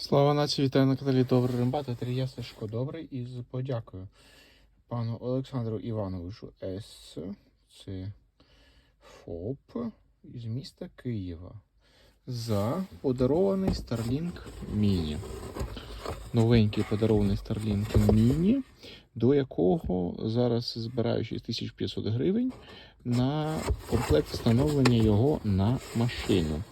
Слава нації, вітаю на каналі Добрий Римбат. Я Сашко Добрий і з подякою пану Олександру Івановичу С. Це ФОП із міста Києва за подарований Starlink Mini. Новенький подарований Starlink Mini, до якого зараз збираю 6500 гривень на комплект встановлення його на машину.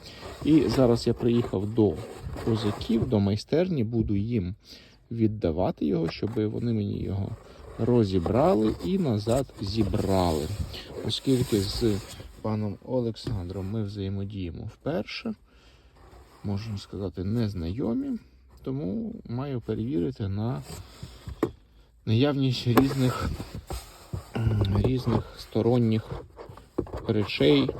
І зараз я приїхав до козаків, до майстерні, буду їм віддавати його, щоб вони мені його розібрали і назад зібрали. Оскільки з паном Олександром ми взаємодіємо вперше, можна сказати, незнайомі, тому маю перевірити на наявність різних, різних сторонніх речей,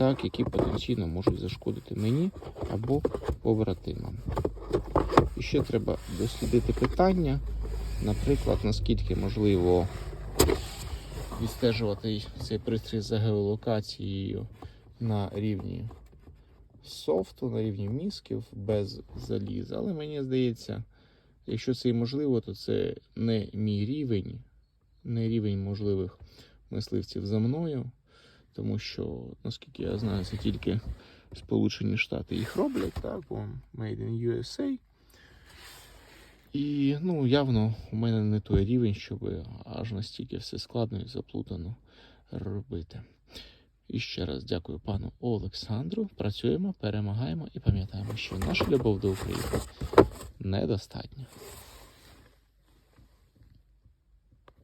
так, які потенційно можуть зашкодити мені або побратимам. І ще треба дослідити питання, наприклад, наскільки можливо відстежувати цей пристрій за геолокацією на рівні софту, на рівні мізків без заліза. Але мені здається, якщо це і можливо, то це не мій рівень, не рівень можливих мисливців за мною. Тому що, наскільки я знаю, це тільки Сполучені Штати їх роблять, так, бо Made in USA. І ну, явно у мене не той рівень, щоб аж настільки все складно і заплутано робити. І ще раз дякую пану Олександру. Працюємо, перемагаємо і пам'ятаємо, що наша любов до України недостатня.